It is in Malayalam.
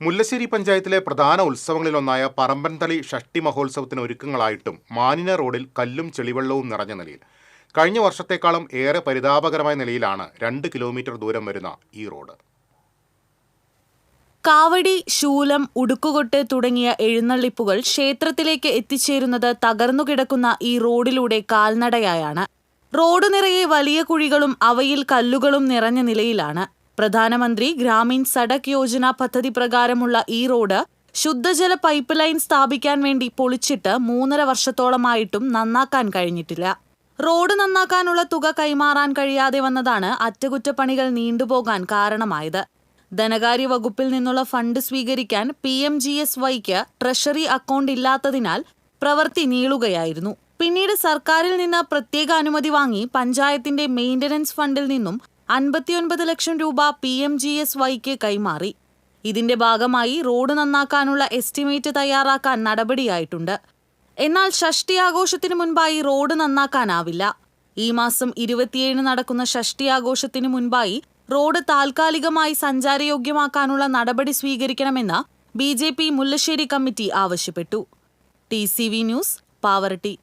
മുല്ലശ്ശേരി പഞ്ചായത്തിലെ പ്രധാന ഉത്സവങ്ങളിലൊന്നായ പറമ്പൻതളി ഷഷ്ടി മഹോത്സവത്തിന് ഒരുക്കങ്ങളായിട്ടും മാനിന റോഡിൽ കല്ലും ചെളിവെള്ളവും നിറഞ്ഞ നിലയിൽ. കഴിഞ്ഞ വർഷത്തേക്കാളും ഏറെ പരിതാപകരമായ നിലയിലാണ് രണ്ട് കിലോമീറ്റർ ദൂരം വരുന്ന ഈ റോഡ്. കാവടി ശൂലം ഉടുക്കുകൊട്ട് തുടങ്ങിയ എഴുന്നള്ളിപ്പുകൾ ക്ഷേത്രത്തിലേക്ക് എത്തിച്ചേരുന്നത് തകർന്നുകിടക്കുന്ന ഈ റോഡിലൂടെ കാൽനടയായാണ്. റോഡ് നിറയെ വലിയ കുഴികളും അവയിൽ കല്ലുകളും നിറഞ്ഞ നിലയിലാണ്. പ്രധാനമന്ത്രി ഗ്രാമീൺ സഡക് യോജന പദ്ധതി പ്രകാരമുള്ള ഈ റോഡ് ശുദ്ധജല പൈപ്പ് ലൈൻ സ്ഥാപിക്കാൻ വേണ്ടി പൊളിച്ചിട്ട് മൂന്നര വർഷത്തോളമായിട്ടും നന്നാക്കാൻ കഴിഞ്ഞിട്ടില്ല. റോഡ് നന്നാക്കാനുള്ള തുക കൈമാറാൻ കഴിയാതെ വന്നതാണ് അറ്റകുറ്റപ്പണികൾ നീണ്ടുപോകാൻ കാരണമായത്. ധനകാര്യ വകുപ്പിൽ നിന്നുള്ള ഫണ്ട് സ്വീകരിക്കാൻ പി എം ജി എസ് വൈക്ക് ട്രഷറി അക്കൗണ്ട് ഇല്ലാത്തതിനാൽ പ്രവൃത്തി നീളുകയായിരുന്നു. പിന്നീട് സർക്കാരിൽ നിന്ന് പ്രത്യേക അനുമതി വാങ്ങി പഞ്ചായത്തിന്റെ മെയിന്റനൻസ് ഫണ്ടിൽ നിന്നും അൻപത്തിയൊൻപത് ലക്ഷം രൂപ പി എം ജി എസ് വൈക്ക് കൈമാറി. ഇതിന്റെ ഭാഗമായി റോഡ് നന്നാക്കാനുള്ള എസ്റ്റിമേറ്റ് തയ്യാറാക്കാൻ നടപടിയായിട്ടുണ്ട്. എന്നാൽ ഷഷ്ടി ആഘോഷത്തിന് മുൻപായി റോഡ് നന്നാക്കാനാവില്ല. ഈ മാസം ഇരുപത്തിയേഴിന് നടക്കുന്ന ഷഷ്ടി ആഘോഷത്തിന് മുൻപായി റോഡ് താൽക്കാലികമായി സഞ്ചാരയോഗ്യമാക്കാനുള്ള നടപടി സ്വീകരിക്കണമെന്ന് B J P Mullassery committee ആവശ്യപ്പെട്ടു. T C V news Pavaratti